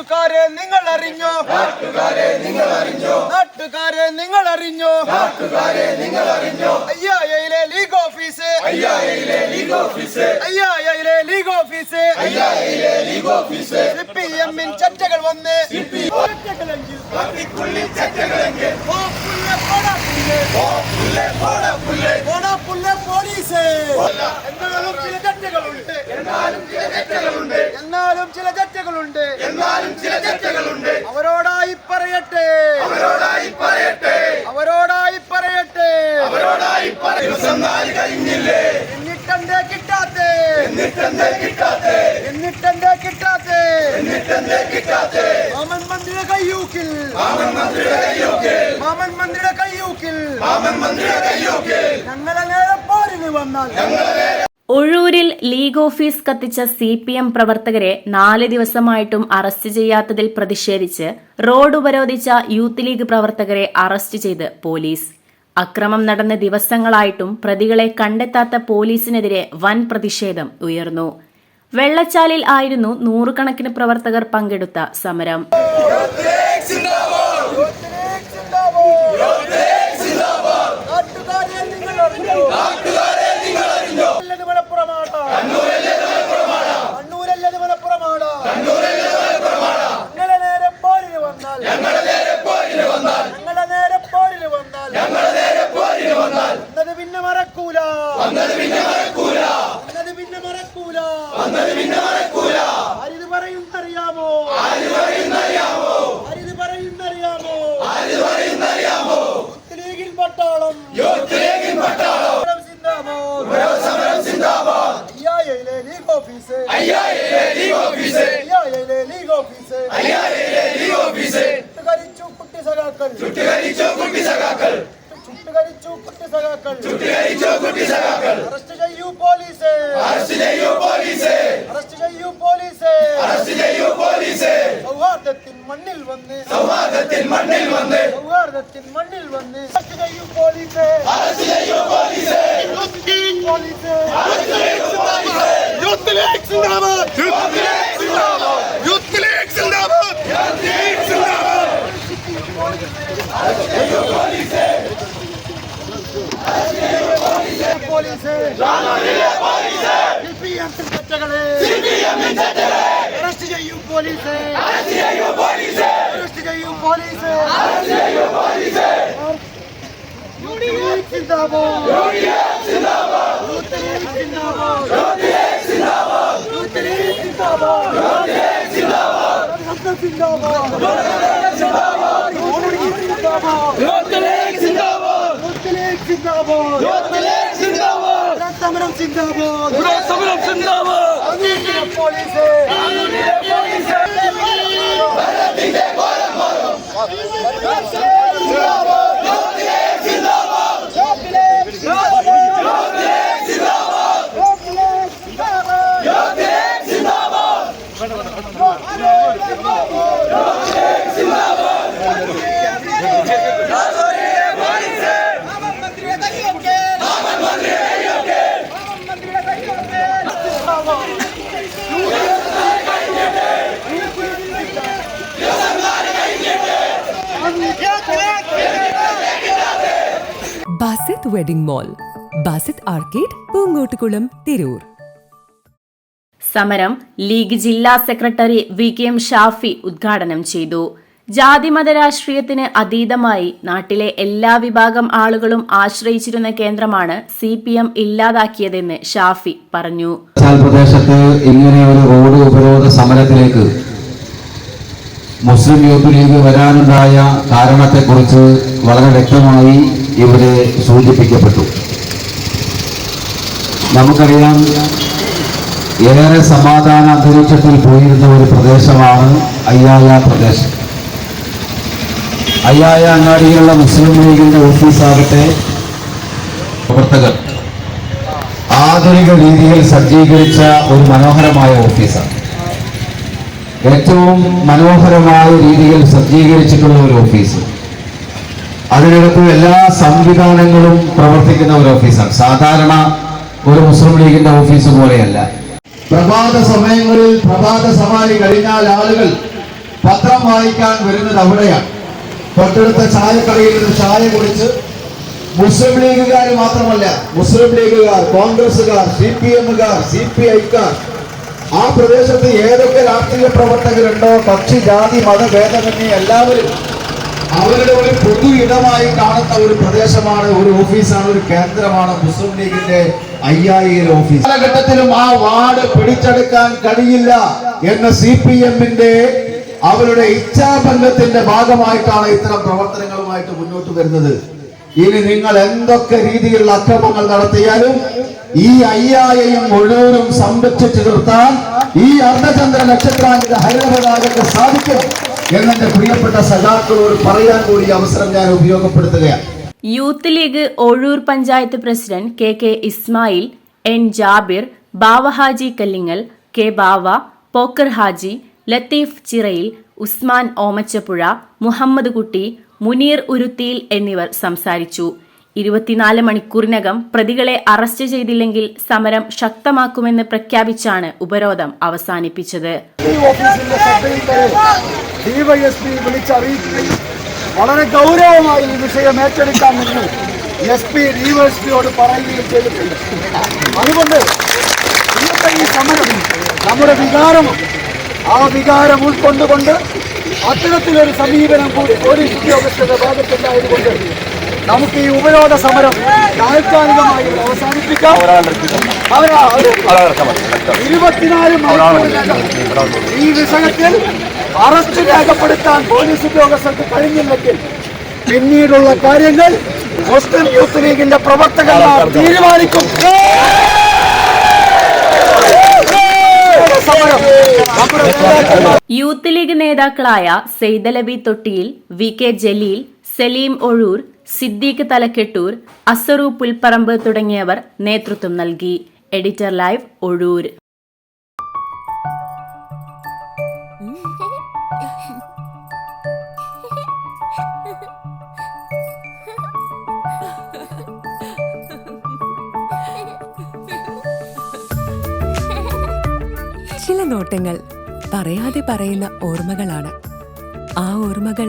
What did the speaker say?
നാട്ടുകാരെ നിങ്ങൾ അറിഞ്ഞോ? നാട്ടുകാരെ നിങ്ങൾ അറിഞ്ഞോ? നാട്ടുകാരെ നിങ്ങൾ അറിഞ്ഞോ? നാട്ടുകാരെ നിങ്ങൾ അറിഞ്ഞോ? അയ്യായയിലെ ലീഗ് ഓഫീസ്. അയ്യായയിലെ ലീഗ് ഓഫീസ്. അയ്യായയിലെ ലീഗ് ഓഫീസ്. അയ്യായയിലെ ലീഗ് ഓഫീസ്. പി എമ്മിൻ ചർച്ചകൾ വന്ന്. ചർച്ചകളെങ്കിൽ. ചർച്ചകളെങ്കിൽ. പോലീസ്. എന്നാലും ചില ചർച്ചകളുണ്ട്. എന്നാലും ചില ചർച്ചകളുണ്ട്. ചില ചർച്ചകളുണ്ട്. എന്നാലും ചില ചർച്ചകളുണ്ട്. അവരോടായി പറയട്ടെ. അവരോടായി പറയട്ടെ. അവരോടായി പറയട്ടെ. അവരോടായി കഴിഞ്ഞില്ലേ? എന്നിട്ടെന്തേ കിട്ടാത്തെ? എന്നിട്ടെന്തേ കിട്ടാത്തെ? എന്നിട്ടെന്തേ കിട്ടാത്തെ? എന്നിട്ടെന്തേ കിട്ടാത്തെ? മാമൻ മന്ത്രിയുടെ കയ്യൂക്കിൽ. മാമൻ മന്ത്രിയുടെ കയ്യൂക്കിൽ. മാമൻ മന്ത്രിയുടെ കയ്യൂക്കിൽ. മാമൻ മന്ത്രിയുടെ കയ്യൂക്കിൽ. ഞങ്ങളെ നേരെ പോരിന് വന്നാൽ ഒഴൂരിൽ ലീഗ് ഓഫീസ് കത്തിച്ച സി പി എം പ്രവർത്തകരെ നാല് ദിവസമായിട്ടും അറസ്റ്റ് ചെയ്യാത്തതിൽ പ്രതിഷേധിച്ച് റോഡ് ഉപരോധിച്ച യൂത്ത് ലീഗ് പ്രവർത്തകരെ അറസ്റ്റ് ചെയ്ത് പോലീസ്. അക്രമം നടന്ന ദിവസങ്ങളായിട്ടും പ്രതികളെ കണ്ടെത്താത്ത പോലീസിനെതിരെ വൻ പ്രതിഷേധം ഉയർന്നു. വെള്ളച്ചാലിൽ ആയിരുന്നു നൂറുകണക്കിന് പ്രവർത്തകർ പങ്കെടുത്ത സമരം നാട്ടുകാരെ നിങ്ങൾ അറിഞ്ഞോ നാട്ടുകാരെ നിങ്ങൾ അറിഞ്ഞോ അല്ലത് മലപ്പുറമാണ് കണ്ണൂരല്ലത് മലപ്പുറമാണ് ഞങ്ങളെ നേരെ പോരിന് വന്നാൽ ഞങ്ങളെ നേരെ പോരിന് വന്നാൽ. ഞങ്ങളെ നേരെ പോരിന് വന്നാൽ. ഞങ്ങളെ നേരെ പോരിന് വന്നാൽ. വന്നത് പിന്നെ മറക്കൂല. വന്നത് പിന്നെ മറക്കൂല. വന്നത് പിന്നെ മറക്കൂല. വന്നത് പിന്നെ മറക്കൂല. ആരിത് പറയുന്നറിയാമോ? ആര് പറയുന്നറിയാമോ? ആരിത് പറയുന്നറിയാമോ? ആര് പറയുന്നറിയാമോ? യൂത്ത് ലീഗിൻ പട്ടാളം. യൂത്ത് ലീഗിൻ പട്ടാളം സിന്ദാബാദ്. സമരം സിന്ദാബാദ്. അയ്യായിലെ ലീഗ് ഓഫീസ്. അയ്യായിലെ ലീഗ് ഓഫീസ്. അയ്യായിലെ ലീഗ് ഓഫീസ്. ചുട്ടുകരിച്ചു കുട്ടി സഖാക്കൾ ചുട്ടുകരിച്ചു കുട്ടി സഖാക്കൾ ചുട്ടുകരിച്ചു കുട്ടി സഖാക്കൾ ചുട്ടുകരിച്ചു കുട്ടി സഖാക്കൾ അറസ്റ്റ് ചെയ്യൂ പോലീസ് അറസ്റ്റ് ചെയ്യൂ പോലീസ് അറസ്റ്റ് ചെയ്യൂ പോലീസ് അറസ്റ്റ് ചെയ്യൂ പോലീസ് സൗഹാർദ്ദത്തിൻ മണ്ണിൽ വന്ന് സൗഹാർദ്ദത്തിൻ മണ്ണിൽ വന്ന് സൗഹാർദ്ദത്തിൻ മണ്ണിൽ വന്ന് അറസ്റ്റ് ചെയ്യൂ പോലീസ് അറസ്റ്റ് ചെയ്യൂ പോലീസ് പോലീസ് യൂത്ത് ലീഗ് സിന്ദാബാദ് യൂത്ത് ലീഗ് സിന്ദാബാദ് യൂത്ത് ലീഗ് സിന്ദാബാദ് യൂത്ത് ലീഗ് സിന്ദാബാദ് പോലീസ് സിപിഎം ചട്ടകളെ അറസ്റ്റ് ചെയ്യൂ പോലീസ് അറസ്റ്റ് ചെയ്യൂ പോലീസ് സിന്ദാബാദ് സിന്ദാബാദ് സിന്ദാബാദ് സിന്ദാബാദ് സമരം സിന്ദാബാദ് സമരം സിന്ദാബാദ് അനീതിയുടെ പോലീസ്. അനീതിയുടെ പോലീസ്. ഭരണത്തിന്റെ കോലം മാറും. സിന്ദാബാദ് യൂത്ത് ലീഗ് സിന്ദാബാദ് യൂത്ത് ലീഗ് സിന്ദാബാദ് യൂത്ത് ലീഗ് സിന്ദാബാദ് യൂത്ത് ലീഗ് സിന്ദാബാദ് യൂത്ത് ലീഗ് സിന്ദാബാദ് Basith wedding mall Basith arcade Poongottukulam Tirur. സമരം ലീഗ് ജില്ലാ secretary V K M Shafi ഉദ്ഘാടനം ചെയ്തു. ജാതിമത രാഷ്ട്രീയത്തിന് അതീതമായി നാട്ടിലെ എല്ലാ വിഭാഗം ആളുകളും ആശ്രയിച്ചിരുന്ന കേന്ദ്രമാണ് സി പി എം ഇല്ലാതാക്കിയതെന്ന് ഷാഫി പറഞ്ഞു. പ്രദേശത്ത് ഇങ്ങനെ ഒരു റോഡ് ഉപരോധ സമരത്തിലേക്ക് മുസ്ലിം യൂത്ത് ലീഗ് വരാനുണ്ടായ കാരണത്തെക്കുറിച്ച് വളരെ വ്യക്തമായി ഇവിടെ സൂചിപ്പിക്കപ്പെട്ടു. നമുക്കറിയാം ഏറെ സമാധാന അന്തരീക്ഷത്തിൽ പോയിരുന്ന ഒരു പ്രദേശമാണ് അയ്യായ പ്രദേശം. അയ്യായ അങ്ങാടിയിലുള്ള മുസ്ലിം ലീഗിന്റെ ഓഫീസാകട്ടെ പ്രവർത്തകർ ആധുനിക രീതിയിൽ സജ്ജീകരിച്ച ഒരു മനോഹരമായ ഓഫീസാണ്. ഏറ്റവും മനോഹരമായ രീതിയിൽ സജ്ജീകരിച്ചിട്ടുള്ള ഒരു ഓഫീസ്. അതിനകത്ത് എല്ലാ സംവിധാനങ്ങളും പ്രവർത്തിക്കുന്ന ഒരു ഓഫീസാണ്. സാധാരണ ഒരു മുസ്ലിം ലീഗിന്റെ ഓഫീസ് പോലെയല്ല. പ്രഭാത സമയങ്ങളിൽ പ്രഭാത സമാധി കഴിഞ്ഞാൽ ആളുകൾ പത്രം വായിക്കാൻ വരുന്നത് അവിടെയാണ്. തൊട്ടടുത്ത ചായക്കടയിൽ നിന്ന് ചായ കുടിച്ച് മുസ്ലിം ലീഗുകാർ മാത്രമല്ല മുസ്ലിം ലീഗുകാർ കോൺഗ്രസുകാർ സി പി എമ്മുകാർ സി പി ഐക്കാർ ആ പ്രദേശത്ത് ഏതൊക്കെ രാഷ്ട്രീയ പ്രവർത്തകരുണ്ടോ കക്ഷി ജാതി മതഭേദമന്യേ എല്ലാവരും അവരുടെ ഒരു പൊതു ഇടമായി കാണുന്ന ഒരു പ്രദേശമാണ് ഒരു ഓഫീസാണ് ഒരു കേന്ദ്രമാണ് മുസ്ലിം ലീഗിന്റെ അയ്യായിരം ഓഫീസ്. കാലഘട്ടത്തിലും ആ വാർഡ് പിടിച്ചെടുക്കാൻ കഴിയില്ല എന്ന സി പി എമ്മിന്റെ അവരുടെ ഇച്ഛാഭംഗത്തിന്റെ ഭാഗമായിട്ടാണ് ഇത്തരം പ്രവർത്തനങ്ങളുമായിട്ട് മുന്നോട്ട് വരുന്നത്. ഇനി നിങ്ങൾ എന്തൊക്കെ രീതിയിലുള്ള അക്രമങ്ങൾ നടത്തിയാലും ഈ അയ്യായയും മുഴുവനും സംരക്ഷിച്ചു നിർത്താൻ ഈ അർദ്ധചന്ദ്ര നക്ഷത്രാങ്കിത ഹരിതപതാകക്ക് സാധിക്കും. എന്നെന്റെ പ്രിയപ്പെട്ട സഖാക്കളോട് പറയാൻ കൂടി അവസരം ഞാൻ ഉപയോഗപ്പെടുത്തുകയാണ്. Youth league Ozhur panchayat president K K Ismail N Jabir Bava Haji Kallingal K Bava Pokker Haji Latheef Chirayil Usman Omachappuzha Muhammed Kutty Muneer Uruthiyil എന്നിവർ സംസാരിച്ചു. ഇരുപത്തിനാല് മണിക്കൂറിനകം പ്രതികളെ അറസ്റ്റ് ചെയ്തില്ലെങ്കിൽ സമരം ശക്തമാക്കുമെന്ന് പ്രഖ്യാപിച്ചാണ് ഉപരോധം അവസാനിപ്പിച്ചത്. വളരെ ഗൗരവമായി ഈ വിഷയം ഏറ്റെടുക്കാൻ നിന്ന് എസ് പി ഡിവൈഎസ്പിയോട് പറയുകയും ചെയ്തിട്ടുണ്ട്. അതുകൊണ്ട് ഈ സമരം നമ്മുടെ വികാരം ആ വികാരം ഉൾക്കൊണ്ടുകൊണ്ട് അത്തരത്തിലൊരു സമീപനം കൂടി പോലീസ് ഉദ്യോഗസ്ഥരുടെ ഭാഗത്തുണ്ടായതുകൊണ്ട് നമുക്ക് ഈ ഉപരോധ സമരം താൽക്കാലികമായി അവസാനിപ്പിക്കാം. ഇരുപത്തിനാല് ഈ വിഷയത്തിൽ അറസ്റ്റ് രേഖപ്പെടുത്താൻ പോലീസ് ഉദ്യോഗസ്ഥർക്ക് കഴിഞ്ഞില്ലെങ്കിൽ പിന്നീടുള്ള കാര്യങ്ങൾ മുസ്ലിം യൂത്ത് ലീഗിന്റെ പ്രവർത്തകന്മാർ തീരുമാനിക്കും. യൂത്ത് ലീഗ് നേതാക്കളായ സെയ്ദലബി തൊട്ടിയിൽ വി കെ ജലീൽ സലീം ഒഴൂർ സിദ്ദീഖ് തലക്കെട്ടൂർ അസറു പുൽപ്പറമ്പ് തുടങ്ങിയവർ നേതൃത്വം നൽകി. Editor live Ozhur. ചില നോട്ടങ്ങൾ പറയാതെ പറയുന്ന ഓർമ്മകളാണ്. ആ ഓർമ്മകൾ